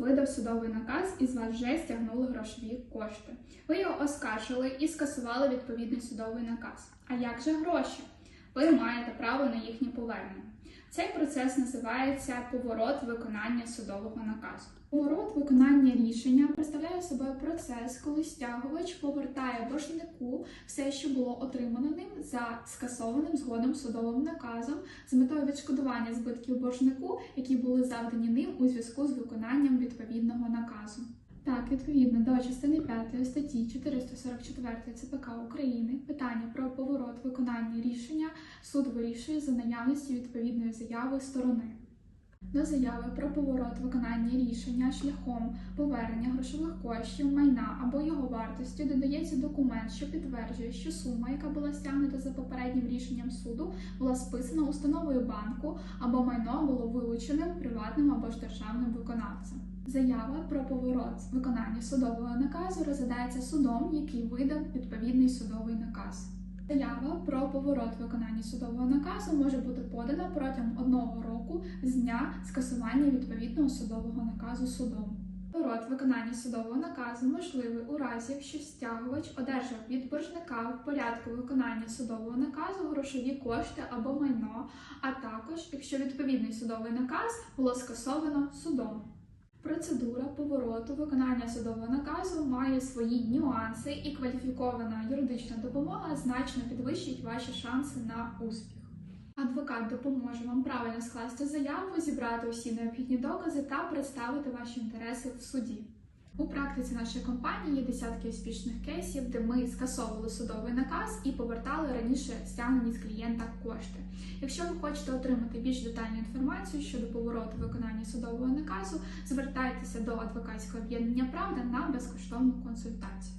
видав судовий наказ і з вас вже стягнули грошові кошти. Ви його оскаржили і скасували відповідний судовий наказ. А як же гроші? Ви маєте право на їхнє повернення. Цей процес називається поворот виконання судового наказу. Поворот виконання рішення представляє собою процес, коли стягувач повертає боржнику все, що було отримано ним за скасованим згодом судовим наказом, з метою відшкодування збитків боржнику, які були завдані ним у зв'язку з виконанням відповідного наказу. Так, відповідно до частини 5 статті 444 ЦПК України питання про поворот виконання рішення суд вирішує за наявності відповідної заяви сторони. До заяви про поворот виконання рішення шляхом повернення грошових коштів, майна або його вартості додається документ, що підтверджує, що сума, яка була стягнута за попереднім рішенням суду, була списана установою банку або майно було вилученим приватним або ж державним виконавцем. Заява про поворот виконання судового наказу розглядається судом, який видав відповідний судовий наказ. Заява про поворот виконання судового наказу може бути подана протягом одного року з дня скасування відповідного судового наказу судом. Поворот виконання судового наказу можливий у разі, якщо стягувач одержав від боржника в порядку виконання судового наказу грошові кошти або майно, а також якщо відповідний судовий наказ було скасовано судом. Процедура повороту виконання судового наказу має свої нюанси, і кваліфікована юридична допомога значно підвищить ваші шанси на успіх. Адвокат допоможе вам правильно скласти заяву, зібрати усі необхідні докази та представити ваші інтереси в суді. У практиці нашої компанії є десятки успішних кейсів, де ми скасовували судовий наказ і повертали раніше стягнені з клієнта кошти. Якщо ви хочете отримати більш детальну інформацію щодо повороту виконання судового наказу, звертайтеся до адвокатського об'єднання Правда на безкоштовну консультацію.